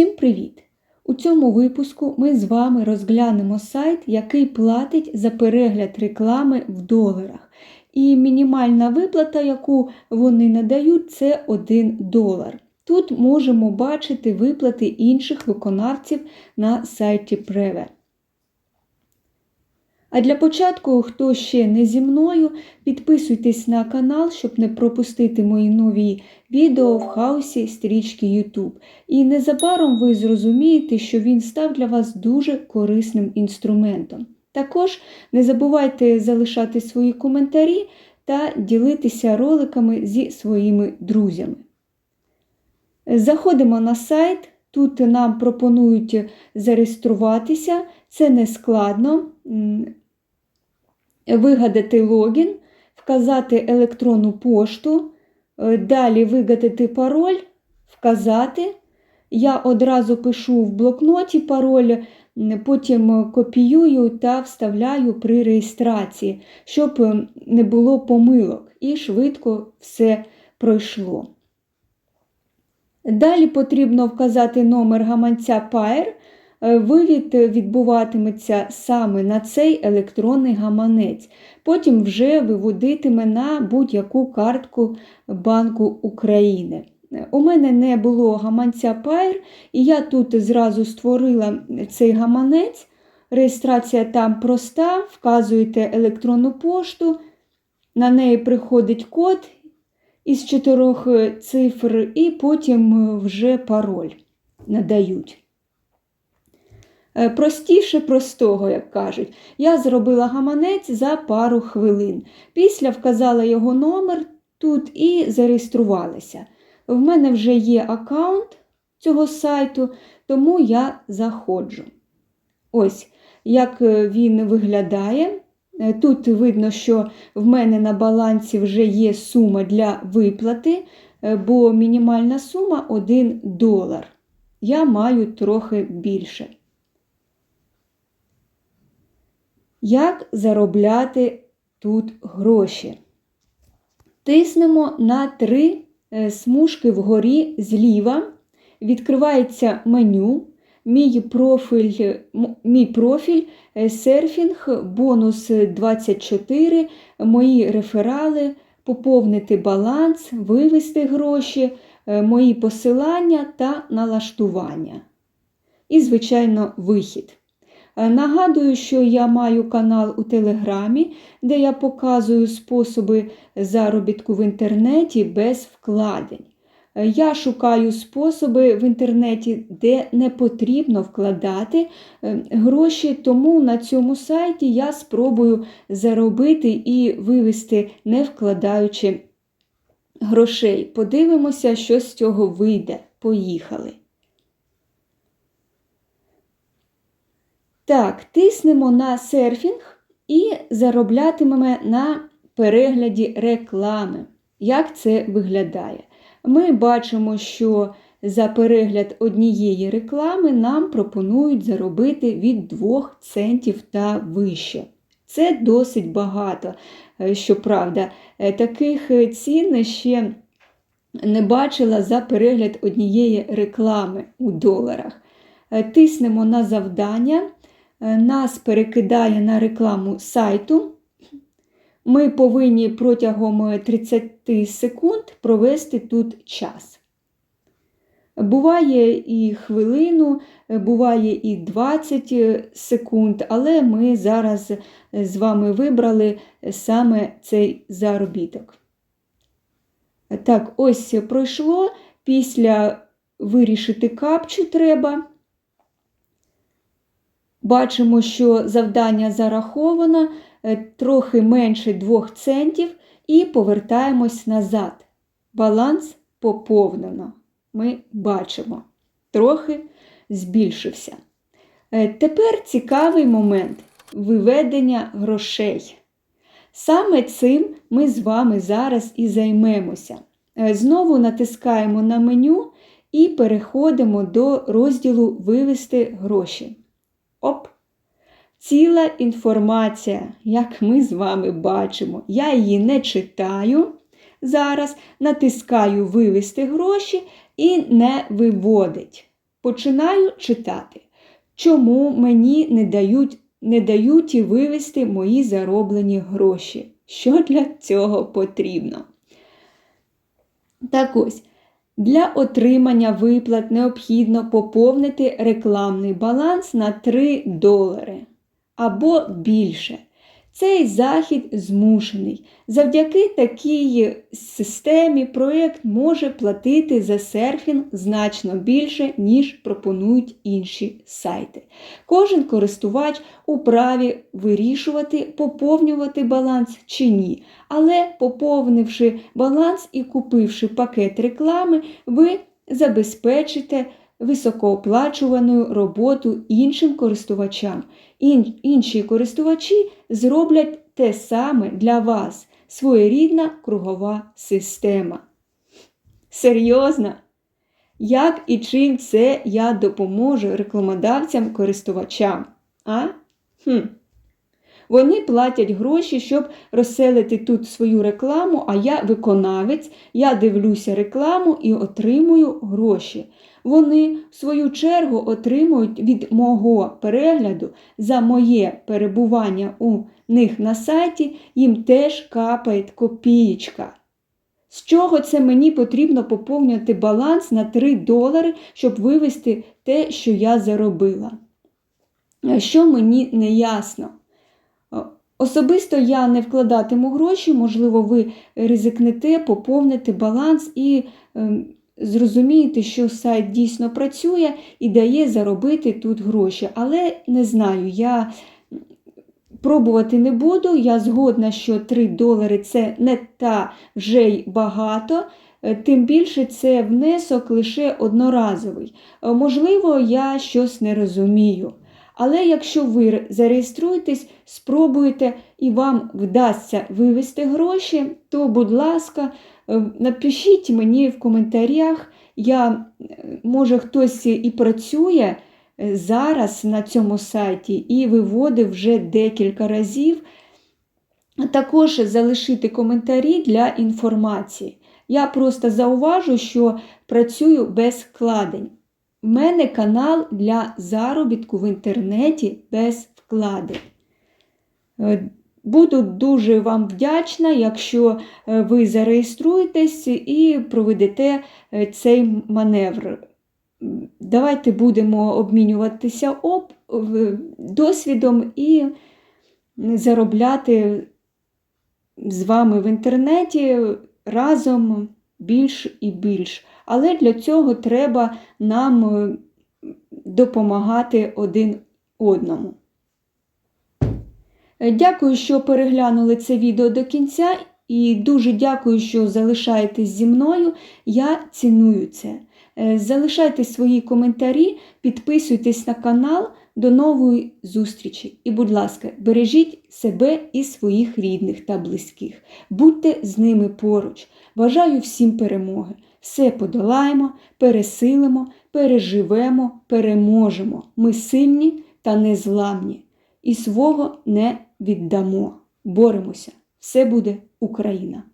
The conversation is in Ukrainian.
Всім привіт! У цьому випуску ми з вами розглянемо сайт, який платить за перегляд реклами в доларах. І мінімальна виплата, яку вони надають, це 1 долар. Тут можемо бачити виплати інших виконавців на сайті Prever. А для початку, хто ще не зі мною, підписуйтесь на канал, щоб не пропустити мої нові відео в хаосі стрічки YouTube. І незабаром ви зрозумієте, що він став для вас дуже корисним інструментом. Також не забувайте залишати свої коментарі та ділитися роликами зі своїми друзями. Заходимо на сайт. Тут нам пропонують зареєструватися, це не складно. Вигадати логін, вказати електронну пошту, далі вигадати пароль, вказати. Я одразу пишу в блокноті пароль, потім копіюю та вставляю при реєстрації, щоб не було помилок і швидко все пройшло. Далі потрібно вказати номер гаманця Pair. Вивід відбуватиметься саме на цей електронний гаманець. Потім вже виводитиме на будь-яку картку Банку України. У мене не було гаманця Pair, і я тут зразу створила цей гаманець. Реєстрація там проста, вказуєте електронну пошту, на неї приходить код із чотирьох цифр, і потім вже пароль надають. Простіше простого, як кажуть. Я зробила гаманець за пару хвилин. Після вказала його номер тут і зареєструвалася. В мене вже є аккаунт цього сайту, тому я заходжу. Ось, як він виглядає. Тут видно, що в мене на балансі вже є сума для виплати, бо мінімальна сума 1 долар. Я маю трохи більше. Як заробляти тут гроші? Тиснемо на три смужки вгорі зліва, відкривається меню, мій профіль, мій профіль серфінг, бонус 24, мої реферали, поповнити баланс, вивести гроші, мої посилання та налаштування. І, звичайно, вихід. Нагадую, що я маю канал у Телеграмі, де я показую способи заробітку в інтернеті без вкладень. Я шукаю способи в інтернеті, де не потрібно вкладати гроші, тому на цьому сайті я спробую заробити і вивести, не вкладаючи грошей. Подивимося, що з цього вийде. Поїхали. Так, тиснемо на серфінг і зароблятимемо на перегляді реклами. Як це виглядає? Ми бачимо, що за перегляд однієї реклами нам пропонують заробити від 2 центів та вище. Це досить багато, щоправда, таких цін ще не бачила за перегляд однієї реклами у доларах. Тиснемо на завдання. Нас перекидає на рекламу сайту. Ми повинні протягом 30 секунд провести тут час. Буває і хвилину, буває і 20 секунд, але ми зараз з вами вибрали саме цей заробіток. Так, ось пройшло. Після вирішити капчу треба. Бачимо, що завдання зараховано трохи менше 2 центів, і повертаємось назад. Баланс поповнено. Ми бачимо, трохи збільшився. Тепер цікавий момент виведення грошей. Саме цим ми з вами зараз і займемося. Знову натискаємо на меню і переходимо до розділу Вивести гроші. Оп! Ціла інформація, як ми з вами бачимо. Я її не читаю. Зараз натискаю Вивести гроші і не виводить. починаю читати, чому мені не дають, не дають вивести мої зароблені гроші. Що для цього потрібно? Так ось, для отримання виплат необхідно поповнити рекламний баланс на 3 долари або більше. Цей захід змушений. Завдяки такій системі проєкт може платити за серфінг значно більше, ніж пропонують інші сайти. Кожен користувач у праві вирішувати, поповнювати баланс чи ні. Але поповнивши баланс і купивши пакет реклами, ви забезпечите високооплачувану роботу іншим користувачам. Ін- інші користувачі зроблять те саме для вас своєрідна кругова система. Серйозно? Як і чим це я допоможу рекламодавцям-користувачам? А? Хм. Вони платять гроші, щоб розселити тут свою рекламу, а я виконавець, я дивлюся рекламу і отримую гроші. Вони, в свою чергу, отримують від мого перегляду за моє перебування у них на сайті, їм теж капає копієчка. З чого це мені потрібно поповнювати баланс на 3 долари, щоб вивести те, що я заробила? Е, Що мені не ясно? Е, Особисто я не вкладатиму гроші, можливо, ви ризикнете поповнити баланс і ем, зрозумієте, що сайт дійсно працює і дає заробити тут гроші. Але не знаю, я пробувати не буду. Я згодна, що 3 долари це не та вже й багато. Е, Тим більше це внесок лише одноразовий. Е, Можливо, я щось не розумію. Але якщо ви зареєструєтесь, спробуєте і вам вдасться вивести гроші, то, будь ласка, напишіть мені в коментарях. Я, е, може, хтось і працює е, зараз на цьому сайті і виводив вже декілька разів. Також залишити коментарі для інформації. Я просто зауважу, що працюю без вкладень. У мене канал для заробітку в інтернеті без вкладень. Буду дуже вам вдячна, якщо е, ви зареєструєтесь і проведете е, цей маневр. Давайте будемо обмінюватися в- досвідом і заробляти з вами в інтернеті разом більш і більш. Але для цього треба нам е, допомагати один одному. Е, Дякую, що переглянули це відео до кінця, і дуже дякую, що залишаєтесь зі мною. Я ціную це. Е, Залишайте свої коментарі, підписуйтесь на канал. До нової зустрічі! І, будь ласка, бережіть себе і своїх рідних та близьких. Будьте з ними поруч. Бажаю всім перемоги. Все подолаємо, пересилимо, переживемо, переможемо. Ми сильні та незламні. І свого не віддамо. Боремося. Все буде Україна!